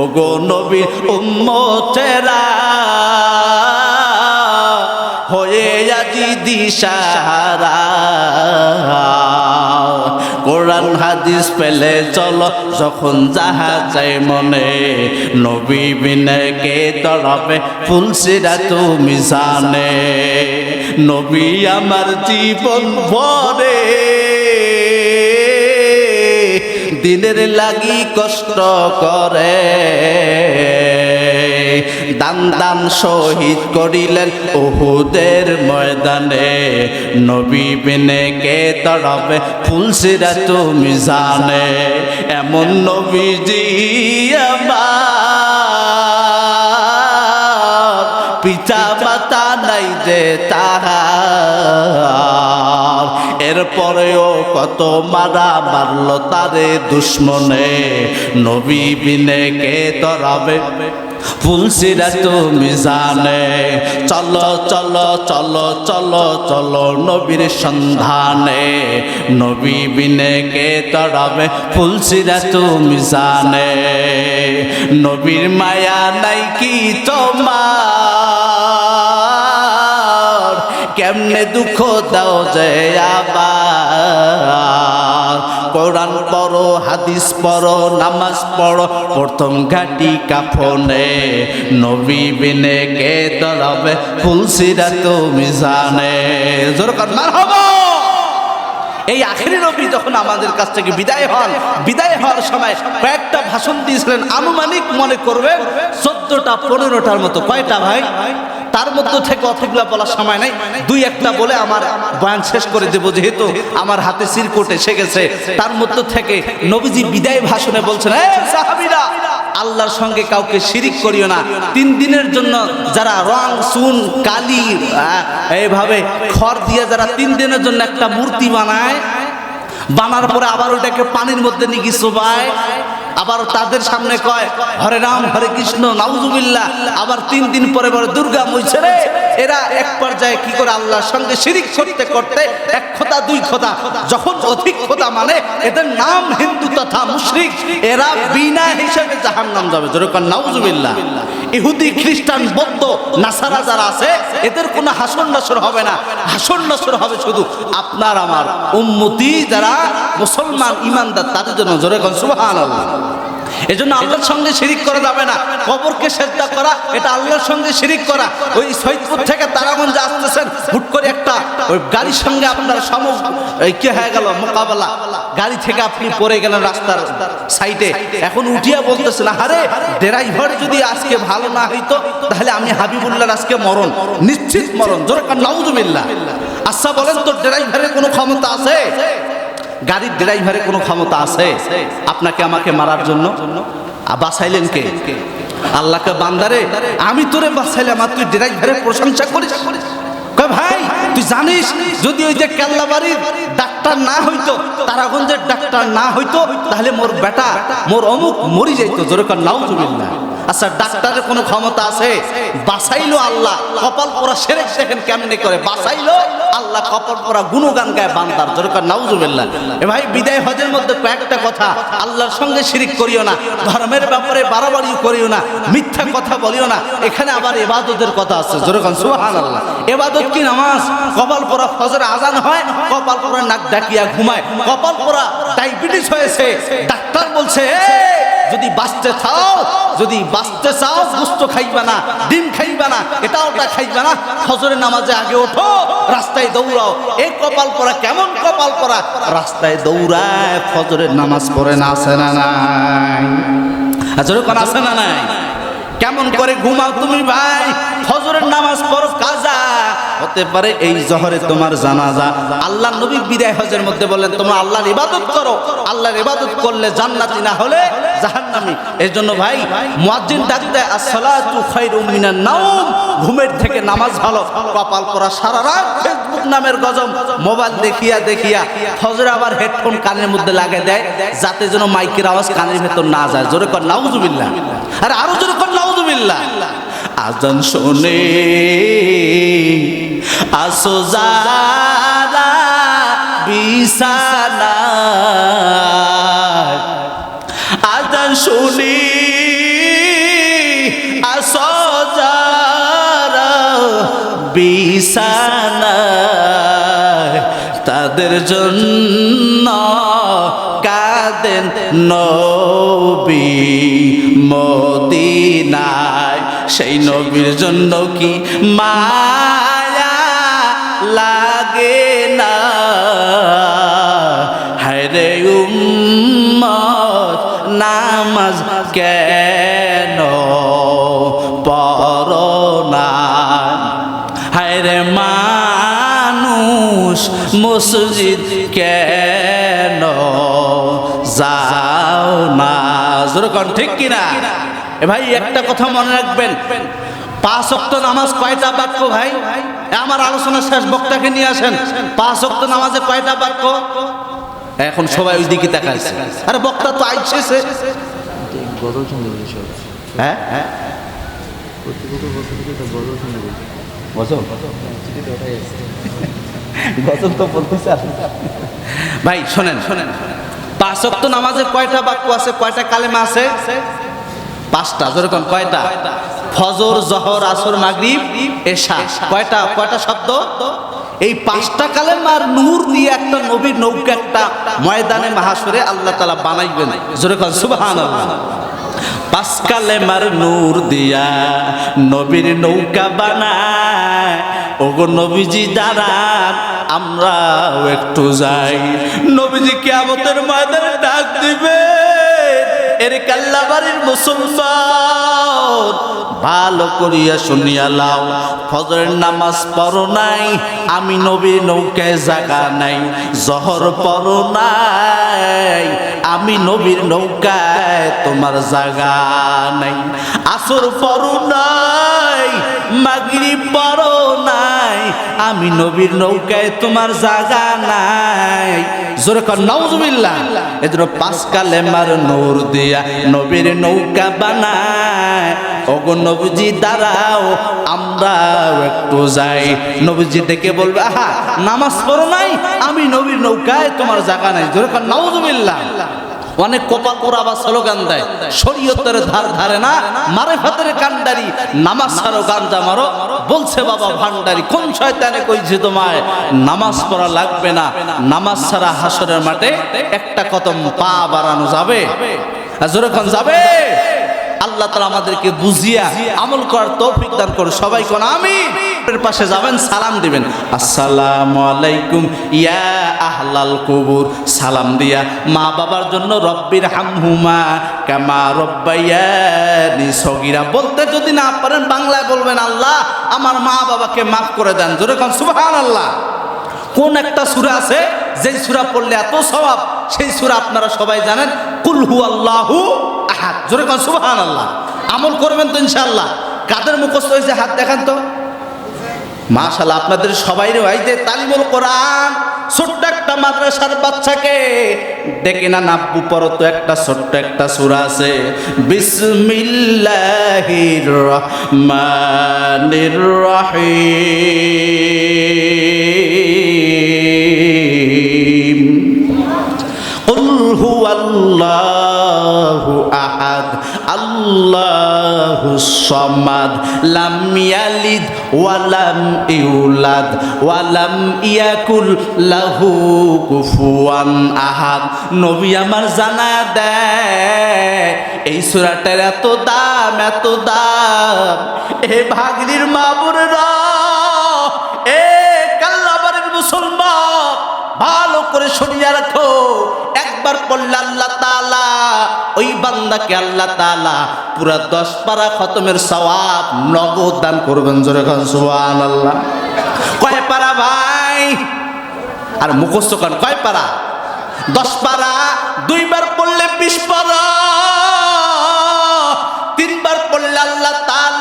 ওগো নবীর উম্মতেরা, হয়ে আজি দিশাহারা। কোরআন হাদিস পেলে চল, যখন যাহা চাই মনে, নবী বিনে কে তরফে ফুলসিরা তুমি জানে নবী আমার জীবন ভরে দিনের লাগি কষ্ট করে। দান দান শহীদ করিলেন ওহুদের ময়দানে। নবী বিনে কে তরবে ফুলসিরা তুমি জানে। এমন নবীজি পিতা মাতা নাই যে তাহার এরপরেও কত মারা মারলো তারে দুশ্মনে। নবী বিনে কে তরাবে? ফুলসিরা তুমি জানে চলো চলো চলো চলো চলো নবীর সন্ধানে। নবী বিনে কে তরাবে? ফুলসিরা তুমি জানে নবীর মায়া নাই কি তোমার? কেমনে দুঃখ দাও যে আবার? কোরআন পড়ো, হাদিস পড়ো, নামাজ পড়ো, প্রথম ঘাটি কাফনে। নবী বিনে কে তরবে ফুলসিরা তুমি জানে জোর কর মার এই আখেরি নবী যখন আমাদের কাছ থেকে বিদায় হন, বিদায় হওয়ার সময় কয়েকটা ভাষণ দিয়েছিলেন, আনুমানিক মনে করবে চোদ্দটা, পনেরোটার মতো। কয়টা ভাই? তার মধ্যে থেকে অতগুলা বলার সময় নাই। দুই একটা বলে আমার বয়ান শেষ করে দেবো যেহেতু আমার হাতে সিরকোট এসে গেছে। তার মধ্যে থেকে নবীজি বিদায় ভাষণে বলছেন "এ সাহাবীরা আল্লাহর সঙ্গে কাউকে শিরিক করিও না। তিন দিনের জন্য যারা রং সুন কালি আহ, এইভাবে খড় দিয়ে যারা তিন দিনের জন্য একটা মূর্তি বানায় বানার পরে আবার ওইটাকে পানির মধ্যে নিয়ে গিয়ে চোবায় আবার তাদের সামনে কয়, হরে রাম, হরে কৃষ্ণ, নাউজুবিল্লাহ। আবার তিন দিন পরে পরে দুর্গা মইছে রে। এরা এক পর্যায়ে কি করে আল্লাহর সঙ্গে শিরিক করতে করতে, এক খোদা, দুই খোদা, যখন অধিক খোদা মানে এদের নাম হিন্দু তথা মুশরিক, এরা বিনা হিসেবে জাহান নাম যাবে যেরকম নাউজুবিল্লাহ। ইহুদি, খ্রিস্টান, বৌদ্ধ, নাসারা যারা আছে, এদের কোনো হাসন নাসর হবে না। হাসন নাসর হবে শুধু আপনার, আমার উম্মতি যারা মুসলমান, ইমানদার, তাদের জন্য। জোরে কন, সুবহানাল্লাহ। এজন্য আল্লাহর সঙ্গে শিরিক করা যাবে না। কবরকে সেজদা করা, এটা আল্লাহর সঙ্গে শিরিক করা। ওই সৈয়দপুর থেকে তারাগঞ্জে আসতেছেন, হুট করে একটা ওই গাড়ির সঙ্গে আপনার সম কি হয়ে গেল? মোকাবেলা। গাড়ি থেকে আপনি পড়ে গেলেন রাস্তার সাইডে। এখন উঠিয়া বলতেছেন আরে, ড্রাইভার যদি আজকে ভালো না হইতো, তাহলে আমি হাবিবুল্লাহর আজকে মরণ, নিশ্চিত মরণ। জোরে নাউজুবিল্লাহ। আচ্ছা বলেন তো, ড্রাইভারের কোনো ক্ষমতা আছে? গাড়ির ড্রাইভারের কোনো ক্ষমতা আছে? আপনাকে আমাকে মারার জন্য? আ, বাঁচাইলেন কে? আল্লাহকে বান্দারে আমি তোরে বাঁচাইলাম আর তুই ড্রাইভারের প্রশংসা করিস? ভাই তুই জানিস যদি ওই যে কেল্লাবাড়ির ডাক্তার না হইতো তারাগঞ্জের ডাক্তার না হইতো তাহলে মোর বেটা মোর অমুক মরি যাইতো জোরে কর নাউজুবিল্লাহ। আচ্ছা ডাক্তারের কোনো ক্ষমতা আছে? বাঁচাইলো আল্লাহ। কপাল পরা সেরে দেখেন কেমনে করে। বাঁচাইলো আল্লাহ কপাল পোড়া গুণগান গায় বান্দার। যেরকম নাউজুবিল্লাহ। এ ভাই বিদায় হজের মধ্যে কয়েকটা কথা। আল্লাহর সঙ্গে শিরিক করিও না। ধর্মের ব্যাপারে বাড়াবাড়ি করিও না। মিথ্যা কথা বলিও না। এখানে আবার এবাদতের কথা আছে। যেরকম সুহান আল্লাহ এবাদত কি নামাজ? কপাল পরা ফজর আজান হয় কপাল পোড়া নাক ডাকিয়া ঘুমায়। কপাল পরা ডায়াবেটিস হয়েছে। ডাক্তার বলছে "এই, যদি বাঁচতে চাও, যদি বাঁচতে চাও, গুস্ত খাইবা না, ডিম খাইবা না, এটা ওটা খাইবা না, ফজরের নামাজে আগে ওঠো, রাস্তায় দৌড়াও। এই কপাল পরা, কেমন কপাল পরা? রাস্তায় দৌড়ায়, ফজরের নামাজ পড়ে না আসে না নাই? কোন আসে না নাই? কেমন করে ঘুমাও তুমি ভাই? ফজরের নামাজ পড়ো, কাজা। হতে পারে এই জহরে তোমার জানাজা। আল্লাহ নবী বিদায় হজের মধ্যে বললেন, তোমরা আল্লাহর ইবাদত করো। আল্লাহর ইবাদত করলে জান্নাতি না হলে জাহান্নামী। এর জন্য ভাই, মুয়াজ্জিন ডাক দেয়, আসসালাতু খায়রুম মিনান নাওম। ঘুমের থেকে নামাজ ভালো, কপাল পরা সারা রাত ফেসবুক নামের গজম মোবাইল দেখিয়া দেখিয়া ফজরে আবার হেডফোন কানের মধ্যে লাগে দেয়, যাতে যেন মাইকের আওয়াজ কানের ভেতর না যায়। জোরে কর, নাউজুবিল্লাহ। আর আরও জোরে কর, নাউজুবিল্লাহ। আজান শোনে, আসো যারা শুনি আসো তাদের জন্য কাঁদেন নবি মদিনায়। সেই নবীর জন্য কি মা নামাজ কেন পরনা হায়রে মানুষ মসজিদ কেন যাও না? যেরকম ঠিক কিনা? এ ভাই, একটা কথা মনে রাখবেন। পাঁচ অক্ত নামাজ কয়টা বাক্য ভাই? আমার আলোচনা শেষ বক্তাকে নিয়ে আসেন। পাঁচ অক্ত নামাজে কয়টা বাক্য? এখন সবাই ওই দিকে তাকাইছে। আরে বক্তা তো আইসেছে। গজল শুনতে বলি সব হ্যাঁ? হ্যাঁ গজল গজল তো বলতেছে ভাই শোনেন শোনেন। পাঁচ অক্ত নামাজে কয়টা বাক্য আছে কয়টা কালেমা আছে? পাঁচটা যেরকম কয়টা? ফজর জহর আসর মাগরিব এশা। কয়টা কয়টা শব্দ? এই পাঁচটা কালেমার নূর দিয়ে একটা নবীর নৌকা একটা ময়দানে মাহাসরে আল্লাহ তালা বানাইবেন। যেরকম সুবাহান পাঁচ কালেমার নূর দিয়া নবীর নৌকা বানায়। ওগো নবীজি দাঁড়ান, আমরাও একটু যাই। নবীজি কেমতের ময়দানে ডাক দিবে এর কাল্লাবাড়ির মুসলমান ভালো করিয়া শুনিয়া লাও। ফজরের নামাজ পড়ো নাই, আমি নবী নৌকায় জাগা নাই, জহর পড়ো নাই, আমি নবীর নৌকায় তোমার জাগা নাই। আসর পড়ো নাই মাগরি পড়ো আমি নবীর নৌকায় তোমার জাগা নাই। জোরে কর, নাউজুবিল্লাহ। এদের পাঁচ কালেমার নূর দিয়া নবীর নৌকা বানায়। ওগো নবীজি, দাঁড়াও, আমরাও একটু যাই। নবীজি ডেকে বলবে, আহা, নামাজ পড়ো নাই, আমি নবীর নৌকায় তোমার জাগা নাই। জোরে কর, নাউজুবিল্লাহ। অনেক কপাল পোড়া বা স্লোগান দেয়, শরীয়তের ধার ধারে না মারে ফাতের কান্ডারি নামাজ ছাড়ো, গাঞ্জা মারো, বলছে বাবা ভান্ডারি কোন শয়তানে কইছে তোমায়, নামাজ পড়া লাগবে না, নামাজ ছাড়া হাসরের মাঠে একটা কদম পা বাড়ানো যাবে। আর জোরে কোন যাবে? আল্লাহ তালা আমাদেরকে বুঝিয়া আমল করার তৌফিক দান করে সবাই কোন আমি পাশে যাবেন, সালাম দিবেন। আসসালামু আলাইকুম, ইয়া আহলাল কুবুর। সালাম দিয়া, মা বাবার জন্য রব্বির হামহুমা, কামা রব্বাইয়ানি সগিরা। বলতে যদি না পারেন, বাংলায় বলবেন, আল্লাহ, আমার মা বাবাকে মাফ করে দেন। জোরে কোন, সুবহানাল্লাহ। কোন একটা সূরা আছে, যেই সূরা পড়লে এত সওয়াব, সেই সূরা আপনারা সবাই জানেন, কুল হু আল্লাহু আহাদ। জোরে কোন, সুবহানাল্লাহ। আমল করবেন তো ইনশাআল্লাহ। কাদের মুখস্থ হয়েছে হাত দেখান তো। মাশাল্লাহ আপনাদের সবাই ভাই যে তালিমুল কোরআন, ছোট্ট একটা মাদ্রাসার বাচ্চাকে ডেকে না নাব্বু পর তো একটা ছোট্ট একটা সুরা আছে, বিসমিল্লাহির রহমানির রহিম। আল্লাহুসমাদ লাম ইয়ালিদ ওয়ালাম ইউলাদ ওয়ালাম ইয়াকুল লাহু কুফুয়ান আহাদ। নবী আমার জানা দেয়, এই সুরাটার এত দাম এত দাম। এ ভাগরির মাবুররা, এ কাল্লাবারের মুসলমান, ভালো করে শুনিয়া রাখো। একবার পড়লে আল্লাহ তালা ওই বান্দাকে আল্লাহ তালা পুরা দশ পারা খতমের সওয়াব নগদ দান করবেন, জোরে খান সোহান আল্লাহ কয় পারা ভাই? আর মুখস্থ খান কয় পারা? দশ পারা, দুইবার পড়লে বিশ পারা, তিনবার পড়লে আল্লাহ তালা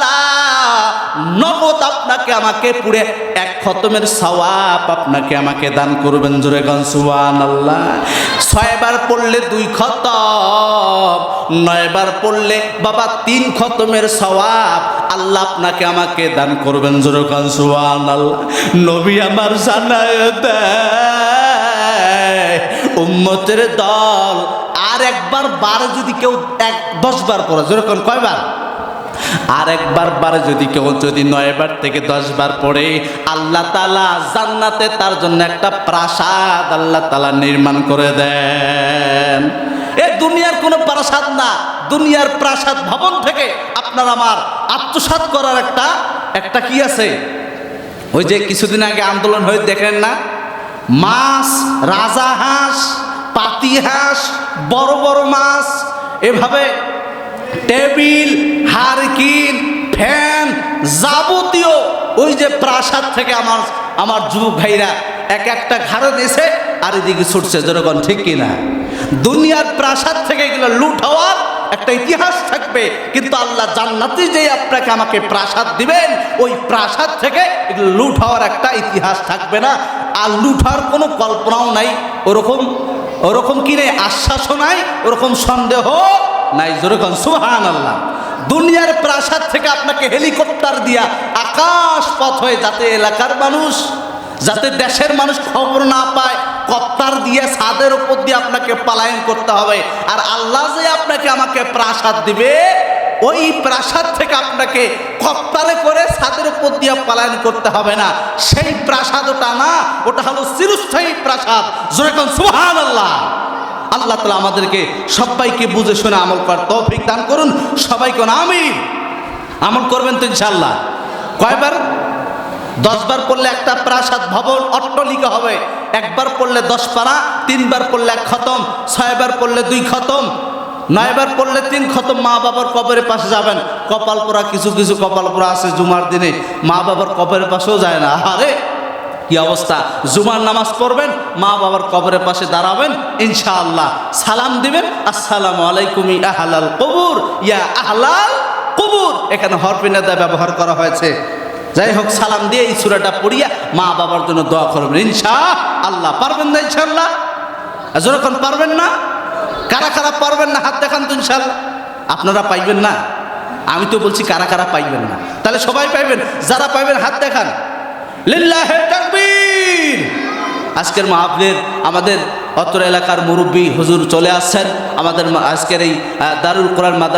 নগদ আপনাকে আমাকে পুরে এক খতমের সওয়াব আপনাকে আমাকে দান করবেন জোরে গান সুবান আল্লাহ ছয়বার পড়লে দুই খতম, নয়বার পড়লে বাবা তিন খতমের সওয়াব আল্লাহ আপনাকে আমাকে দান করবেন জোরে গান সুবান আল্লাহ নবী আমার জানায় উম্মতের দল আর একবার, বারে যদি কেউ এক, দশ বার পড়ে যেরকম কয়বার? আর একবার বারে যদি কেউ যদি নয়বার থেকে দশ বার পড়ে, আল্লাহ তালা জান্নাতে তার জন্য একটা প্রাসাদ আল্লাহ তালা নির্মাণ করে দেন। এ দুনিয়ার কোনো প্রাসাদ না, দুনিয়ার প্রাসাদ ভবন থেকে আপনার আমার আত্মসাৎ করার একটা একটা কি আছে? ওই যে কিছুদিন আগে আন্দোলন হয়ে দেখেন না? মাছ, রাজা হাঁস, পাতি হাঁস, বড় বড় মাছ, এভাবে টেবিল, হারকিন, ফ্যান যাবতীয় ওই যে প্রাসাদ থেকে আমার আমার যুবক ভাইরা এক একটা ঘাড়ে দিয়েছে আর এদিকে ছুটছে। যেরকম ঠিক কিনা দুনিয়ার প্রাসাদ থেকে এগুলো লুট হওয়ার একটা ইতিহাস থাকবে, কিন্তু আল্লাহ জান্নাতে যে আপনাকে আমাকে প্রাসাদ দিবেন, ওই প্রাসাদ থেকে এগুলো লুট হওয়ার একটা ইতিহাস থাকবে না। আর হওয়ার কোনো কল্পনাও নাই। ওরকম ওরকম কিনে আশ্বাসও নাই, ওরকম সন্দেহ নাই যেরকম সুহান আল্লাহ দুনিয়ার প্রাসাদ থেকে আপনাকে হেলিকপ্টার দিয়া আকাশ পথ হয়ে যাতে এলাকার মানুষ, যাতে দেশের মানুষ খবর না পায়, কপ্তার দিয়ে ছাদের উপর দিয়ে আপনাকে পালায়ন করতে হবে। আর আল্লাহ যে আপনাকে আমাকে প্রাসাদ দিবে, ওই প্রাসাদ থেকে আপনাকে কপ্তারে করে ছাদের উপর দিয়ে পালায়ন করতে হবে না। সেই প্রাসাদ ওটা না, ওটা হলো চিরস্থায়ী প্রাসাদ। যেরকম সুহান আল্লাহ আল্লাহ তালা আমাদেরকে সবাইকে বুঝে শুনে আমল করার তৌফিক দান করুন। সবাইকে আমি আমল করবেন তো ইনশাল্লাহ কয়বার? দশবার পড়লে একটা প্রাসাদ ভবন অট্টলিকা হবে। একবার পড়লে দশ পারা, তিনবার পড়লে এক খতম, ছয়বার পড়লে দুই খতম, নয়বার পড়লে তিন খতম। মা বাবার কবরের পাশে যাবেন। কপাল পোড়া, কিছু কিছু কপাল পোড়া আছে জুমার দিনে। মা বাবার কবরের পাশেও যায় না। আরে কি অবস্থা? জুমার নামাজ পড়বেন, মা বাবার কবরের পাশে দাঁড়াবেন, ইনশাআল্লাহ সালাম দিবেন, আসসালামু আলাইকুম ইয়া আহলাল কবুর, ইয়া আহলাল কবুর। এখানে হরফিনাদা ব্যবহার করা হয়েছে। যাই হোক, সালাম দিয়ে এই সুরাটা পড়িয়া মা বাবার জন্য দোয়া করবেন ইনশা আল্লাহ পারবেন না ইনশাল্লাহ যখন পারবেন না, কারা কারা পারবেন না, হাত দেখান তো ইনশাল্লাহ আপনারা পাইবেন না? আমি তো বলছি, কারা কারা পাইবেন না? তাহলে সবাই পাইবেন, যারা পাইবেন হাত দেখান। লিল্লাহে তাকবীর। আজকের মাহফিলের আমাদের অত্র এলাকার মুরব্বী হুজুর চলে আসছেন। আমাদের আজকের এই দারুল কোরআন মাদার